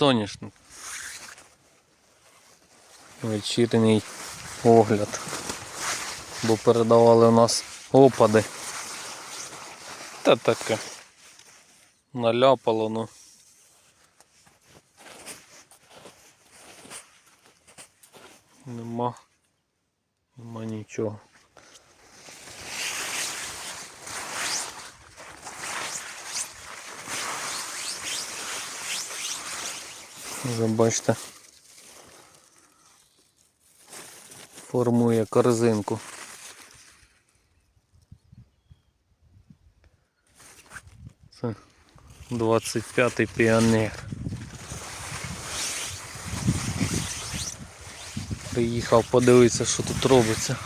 соняшник. Вечірній огляд. Бо передавали у нас опади. Та таке. Наляпало, ну. Нема. Нема нічого. Вже бачите. Формує корзинку. Це 25-й піонер. Приїхав подивитися, що тут робиться.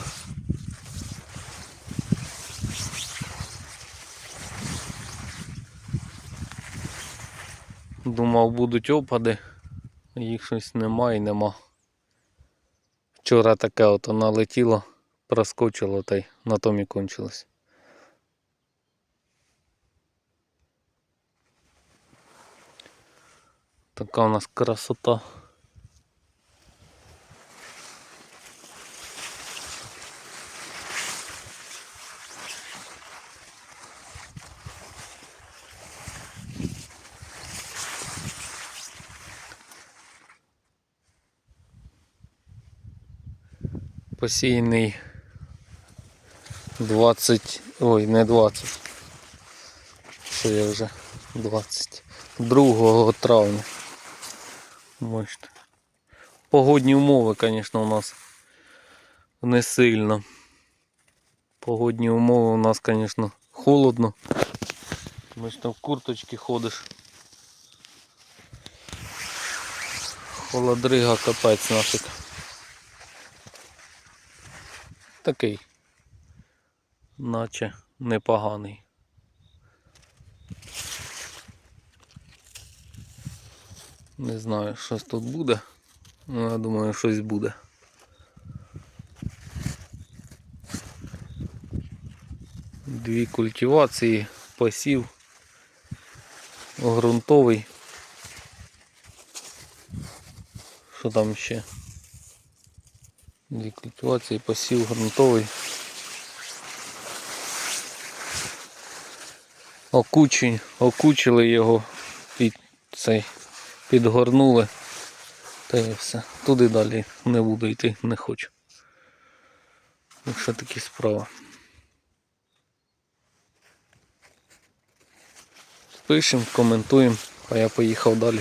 Думав будуть опади, їх щось нема і нема. Вчора таке ото налетіло, проскочило та й на тому і кончилось. Така у нас красота. Посіяний 20, ой, не 20. Що я вже 22 травня. Бачите. Погодні умови, звісно, у нас не сильно. Погодні умови у нас, звісно, холодно. Ми ж там в курточці ходиш. Холодрига капець нафиг. Такий. Наче непоганий. Не знаю, щось тут буде. Ну, я думаю, щось буде. Дві культивації, посів, ґрунтовий. Що там ще? Дві культивації, посів ґрунтовий. Окучень, окучили його під цей, підгорнули. Та і все. Туди далі не буду йти, не хочу. Якщо такі справи. Пишемо, коментуємо, а я поїхав далі.